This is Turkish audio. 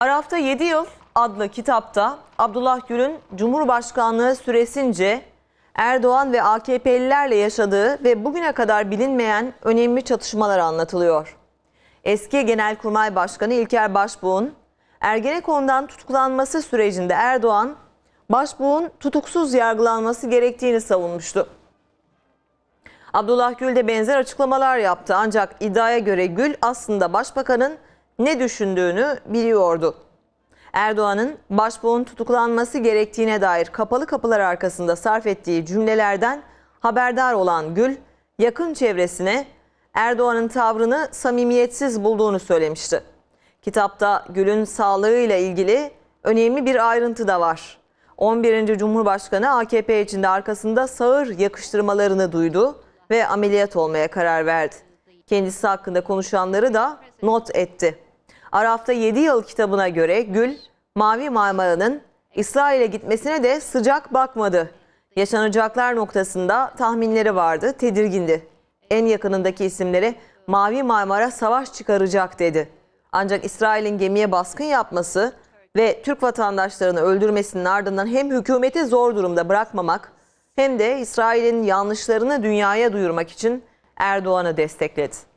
Arafta 7 Yıl adlı kitapta Abdullah Gül'ün Cumhurbaşkanlığı süresince Erdoğan ve AKP'lilerle yaşadığı ve bugüne kadar bilinmeyen önemli çatışmalar anlatılıyor. Eski Genelkurmay Başkanı İlker Başbuğ'un Ergenekon'dan tutuklanması sürecinde Erdoğan, Başbuğ'un tutuksuz yargılanması gerektiğini savunmuştu. Abdullah Gül de benzer açıklamalar yaptı ancak iddiaya göre Gül aslında başbakanın ne düşündüğünü biliyordu. Erdoğan'ın başbuğun tutuklanması gerektiğine dair kapalı kapılar arkasında sarf ettiği cümlelerden haberdar olan Gül, yakın çevresine Erdoğan'ın tavrını samimiyetsiz bulduğunu söylemişti. Kitapta Gül'ün sağlığıyla ilgili önemli bir ayrıntı da var. 11. Cumhurbaşkanı AKP içinde arkasında sağır yakıştırmalarını duydu ve ameliyat olmaya karar verdi. Kendisi hakkında konuşanları da not etti. Araf'ta 7 yıl kitabına göre Gül, Mavi Marmara'nın İsrail'e gitmesine de sıcak bakmadı. Yaşanacaklar noktasında tahminleri vardı, tedirgindi. En yakınındaki isimlere Mavi Marmara savaş çıkaracak dedi. Ancak İsrail'in gemiye baskın yapması ve Türk vatandaşlarını öldürmesinin ardından hem hükümeti zor durumda bırakmamak hem de İsrail'in yanlışlarını dünyaya duyurmak için Erdoğan'ı destekledi.